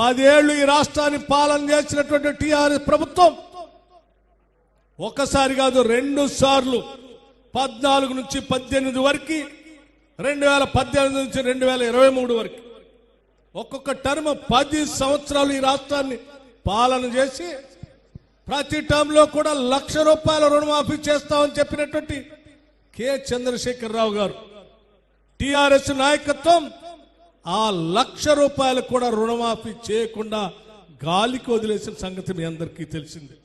పదేళ్ళు ఈ రాష్ట్రాన్ని పాలన చేసినటువంటి టిఆర్ఎస్ ప్రభుత్వం ఒకసారి కాదు రెండు సార్లు పద్నాలుగు నుంచి పద్దెనిమిది వరకు రెండు వేల పద్దెనిమిది నుంచి రెండు వేల ఇరవై మూడు వరకు. ఒక్కొక్క టర్మ్ పది సంవత్సరాలు ఈ రాష్ట్రాన్ని పాలన చేసి ప్రతి టర్మ్లో కూడా లక్ష రూపాయల రుణమాఫీ చేస్తామని చెప్పినటువంటి కె చంద్రశేఖరరావు గారు. టిఆర్ఎస్ నాయకత్వం ఆ లక్ష రూపాయలు కూడా రుణమాఫీ చేయకుండా గాలికి వదిలేసిన సంగతి మీ అందరికీ తెలిసిందే.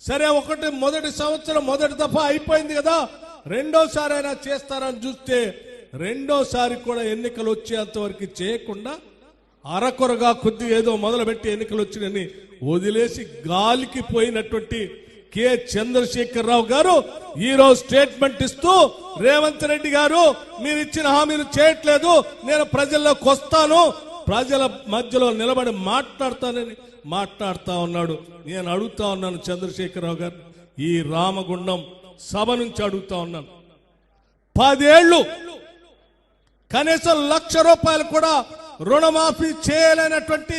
సరే ఒకటి మొదటి సంవత్సరం మొదటి దఫా అయిపోయింది కదా. రెండోసారి అయినా చేస్తారని చూస్తే రెండోసారి కూడా ఎన్నికలు వచ్చేంత వరకు చేయకుండా అరకొరగా కొద్ది ఏదో మొదలుపెట్టి ఎన్నికలు వచ్చినని వదిలేసి గాలికి పోయినటువంటి కె చంద్రశేఖరరావు గారు ఈ రోజు స్టేట్మెంట్ ఇస్తూ రేవంత్ రెడ్డి గారు మీరు ఇచ్చిన హామీలు చేయట్లేదు నేను ప్రజల్లోకి వస్తాను ప్రజల మధ్యలో నిలబడి మాట్లాడతానని మాట్లాడుతా ఉన్నాడు. నేను అడుగుతా ఉన్నాను చంద్రశేఖరరావు గారు ఈ రామగుండం సభ నుంచి అడుగుతా ఉన్నాను. పదేళ్ళు కనీసం లక్ష రూపాయలు కూడా రుణమాఫీ చేయలేనటువంటి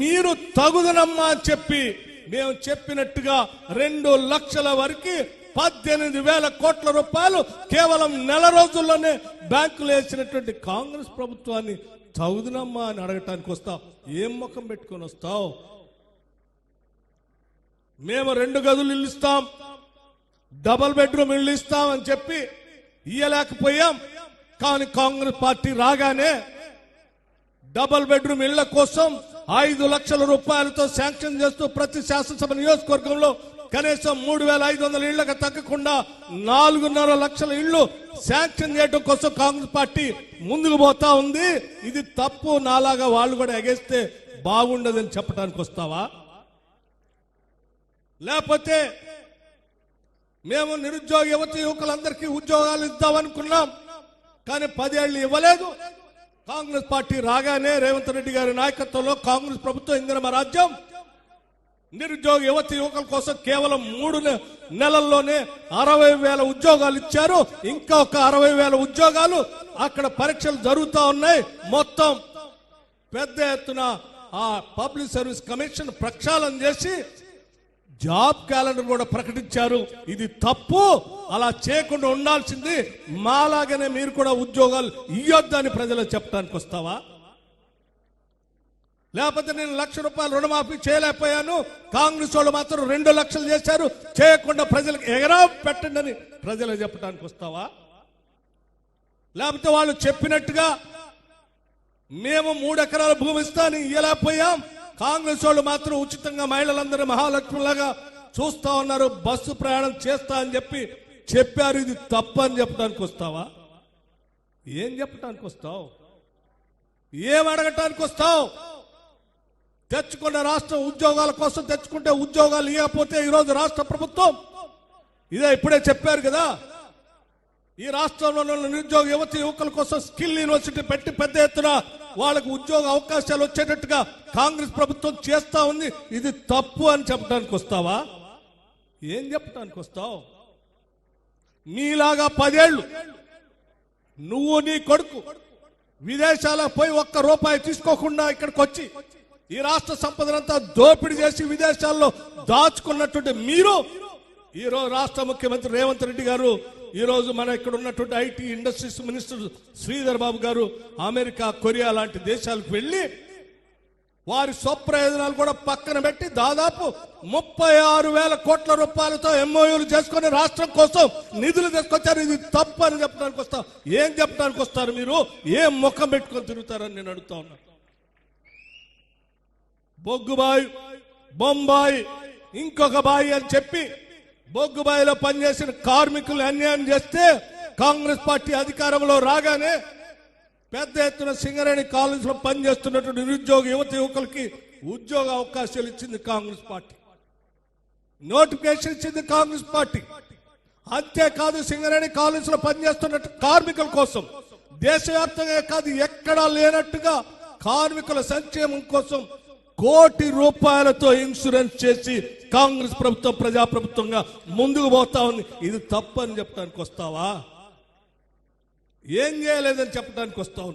మీరు తగుదనమ్మా అని చెప్పి మేము చెప్పినట్టుగా రెండు లక్షల వరకు పద్దెనిమిది వేల కోట్ల రూపాయలు కేవలం నెల రోజుల్లోనే బ్యాంకులు వేసినటువంటి కాంగ్రెస్ ప్రభుత్వాన్ని చదువునమ్మా అని అడగటానికి వస్తావు ఏం ముఖం పెట్టుకొని వస్తావు? మేము రెండు గదులు ఇల్లు ఇస్తాం డబల్ బెడ్రూమ్ ఇల్లు ఇస్తాం అని చెప్పి ఇయ్యలేకపోయాం. కానీ కాంగ్రెస్ పార్టీ రాగానే డబల్ బెడ్రూమ్ ఇళ్ళ కోసం ఐదు లక్షల రూపాయలతో శాంక్షన్ చేస్తూ ప్రతి శాసనసభ నియోజకవర్గంలో కనీసం మూడు వేల ఐదు వందల ఇళ్ళకు తగ్గకుండా నాలుగున్నర లక్షల ఇళ్ళు శాంక్షన్ చేయడం కోసం కాంగ్రెస్ పార్టీ ముందుకు పోతా ఉంది. ఇది తప్పు. నాలాగా వాళ్ళు కూడా ఎగేస్తే బాగుండదని చెప్పడానికి వస్తావా? లేకపోతే మేము నిరుద్యోగ యువతి యువకులందరికీ ఉద్యోగాలు ఇద్దామనుకున్నాం కానీ పదేళ్ళు ఇవ్వలేదు. కాంగ్రెస్ పార్టీ రాగానే రేవంత్ రెడ్డి గారి నాయకత్వంలో కాంగ్రెస్ ప్రభుత్వం ఇందిరమ రాజ్యం. నిరుద్యోగ యువత యువకుల కోసం కేవలం మూడు నెలల్లోనే అరవై వేల ఉద్యోగాలు ఇచ్చారు. ఇంకా ఒక అరవై వేల ఉద్యోగాలు అక్కడ పరీక్షలు జరుగుతూ ఉన్నాయి. మొత్తం పెద్ద ఎత్తున ఆ పబ్లిక్ సర్వీస్ కమిషన్ ప్రక్షాళన చేసి జాబ్ క్యాలెండర్ కూడా ప్రకటించారు. ఇది తప్పు. అలా చేయకుండా ఉండాల్సింది మాలాగనే మీరు కూడా ఉద్యోగాలు ఇయ్యొద్దని ప్రజలకు చెప్పడానికి వస్తావా? లేకపోతే నేను లక్ష రూపాయలు రుణమాఫీ చేయలేకపోయాను. కాంగ్రెస్ వాళ్ళు మాత్రం రెండు లక్షలు చేశారు. చేయకుండా ప్రజలకు ఎగరా పెట్టండి అని ప్రజలకు చెప్పడానికి వస్తావా? లేకపోతే వాళ్ళు చెప్పినట్టుగా మేము మూడు ఎకరాల భూమి ఇస్తాను ఇయ్యలేకపోయాం. కాంగ్రెస్ వాళ్ళు మాత్రం ఉచితంగా మహిళలందరూ మహాలక్ష్మిలాగా చూస్తా ఉన్నారు బస్సు ప్రయాణం చేస్తా అని చెప్పి చెప్పారు. ఇది తప్పు అని చెప్పడానికి వస్తావా? ఏం చెప్పడానికి వస్తావు? ఏం అడగటానికి వస్తావు? తెచ్చుకున్న రాష్ట్రం ఉద్యోగాల కోసం తెచ్చుకుంటే ఉద్యోగాలు ఇవ్వకపోతే ఈరోజు రాష్ట్ర ప్రభుత్వం ఇదే ఇప్పుడే చెప్పారు కదా. ఈ రాష్ట్రంలో నిరుద్యోగ యువతి యువకుల కోసం స్కిల్ యూనివర్సిటీ పెట్టి పెద్ద ఎత్తున వాళ్ళకు ఉద్యోగ అవకాశాలు వచ్చేటట్టుగా కాంగ్రెస్ ప్రభుత్వం చేస్తా ఉంది. ఇది తప్పు అని చెప్పడానికి వస్తావా? ఏం చెప్పడానికి వస్తావు? నీలాగా పదేళ్ళు నువ్వు నీ కొడుకు విదేశాలకు పోయి ఒక్క రూపాయి తీసుకోకుండా ఇక్కడికి వచ్చి ఈ రాష్ట్ర సంపదనంతా దోపిడీ చేసి విదేశాల్లో దాచుకున్నటువంటి మీరు ఈ రోజు రాష్ట్ర ముఖ్యమంత్రి రేవంత్ రెడ్డి గారు ఈరోజు మన ఇక్కడ ఉన్నటువంటి IT industries minister Sridhar Babu garu America Korea లాంటి దేశాలకు వెళ్ళి వారి స్వప్రయోజనాలు కూడా పక్కన పెట్టి దాదాపు ముప్పై ఆరు వేల కోట్ల రూపాయలతో ఎంఓయూలు చేసుకుని రాష్ట్రం కోసం నిధులు తీసుకొచ్చారు. ఇది తప్పు అని చెప్పడానికి వస్తాం. ఏం చెప్పడానికి వస్తారు మీరు? ఏం ముఖం పెట్టుకొని తిరుగుతారని నేను అడుగుతా ఉన్నా. బొగ్గుబాయి బొంబాయి ఇంకొక బాయి అని చెప్పి బొగ్గుబాయిలో పనిచేసిన కార్మికులు అన్యాయం చేస్తే కాంగ్రెస్ పార్టీ అధికారంలో రాగానే పెద్ద ఎత్తున సింగరేణి కాలేజీలో పనిచేస్తున్నటువంటి నిరుద్యోగ యువత యువకులకి ఉద్యోగ అవకాశాలు ఇచ్చింది కాంగ్రెస్ పార్టీ. నోటిఫికేషన్ ఇచ్చింది కాంగ్రెస్ పార్టీ. అంతేకాదు సింగరేణి కాలేజీలో పనిచేస్తున్న కార్మికుల కోసం దేశవ్యాప్తంగా కాదు ఎక్కడా లేనట్టుగా కార్మికుల సంక్షేమం కోసం కోటి రూపాయలతో ఇన్సూరెన్స్ చేసి కాంగ్రెస్ ప్రభుత్వం ప్రజాప్రభుత్వంగా ముందుకు పోతా ఉంది. ఇది తప్పని చెప్పడానికి వస్తావా? ఏం చేయలేదని చెప్పడానికి వస్తావు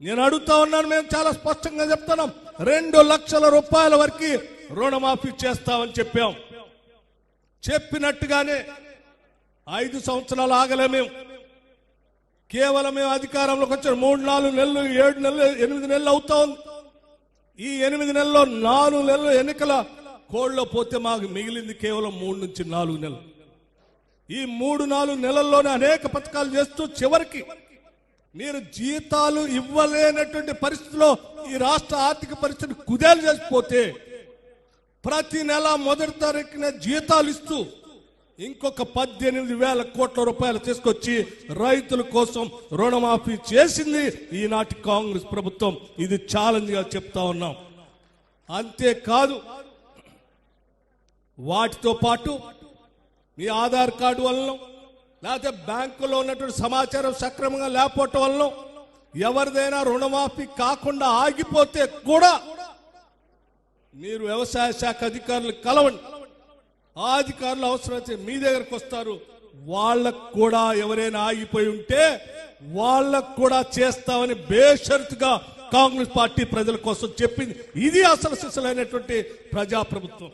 నేను అడుగుతా ఉన్నాను మేము చాలా స్పష్టంగా చెప్తున్నాం. రెండు లక్షల రూపాయల వరకు రుణమాఫీ చేస్తామని చెప్పాం. చెప్పినట్టుగానే ఐదు సంవత్సరాలు ఆగలే మేము. కేవలం మేము అధికారంలోకి వచ్చిన మూడు నాలుగు నెలలు ఏడు నెలలు ఎనిమిది నెలలు అవుతా ఉంది. ఈ ఎనిమిది నెలల్లో నాలుగు నెలలు ఎన్నికల కోళ్ళలో పోతే మాకు మిగిలింది కేవలం మూడు నుంచి నాలుగు నెలలు. ఈ మూడు నాలుగు నెలల్లోనే అనేక పథకాలు చేస్తూ చివరికి మీరు జీతాలు ఇవ్వలేనటువంటి పరిస్థితిలో ఈ రాష్ట్ర ఆర్థిక పరిస్థితి కుదేలు చేసిపోతే ప్రతి నెల మొదటి తారీఖున జీతాలు ఇస్తూ ఇంకొక పద్దెనిమిది వేల కోట్ల రూపాయలు తీసుకొచ్చి రైతుల కోసం రుణమాఫీ చేసింది ఈనాటి కాంగ్రెస్ ప్రభుత్వం. ఇది ఛాలెంజ్గా చెప్తా ఉన్నాం. అంతేకాదు వాటితో పాటు మీ ఆధార్ కార్డు వలన లేకపోతే బ్యాంకులో ఉన్నటువంటి సమాచారం సక్రమంగా లేకపోవటం వలన ఎవరిదైనా రుణమాఫీ కాకుండా ఆగిపోతే కూడా మీరు వ్యవసాయ శాఖ అధికారులు కలవండి. ఆ అధికారులు అవసరమైతే మీ దగ్గరకు వస్తారు. వాళ్ళకు కూడా ఎవరైనా ఆగిపోయి ఉంటే వాళ్ళకు కూడా చేస్తామని బేషరతుగా కాంగ్రెస్ పార్టీ ప్రజల కోసం చెప్పింది. ఇది అసలు సిసలైనటువంటి ప్రజాప్రభుత్వం.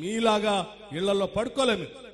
మీలాగా ఇళ్ళలో పడుకోలేము.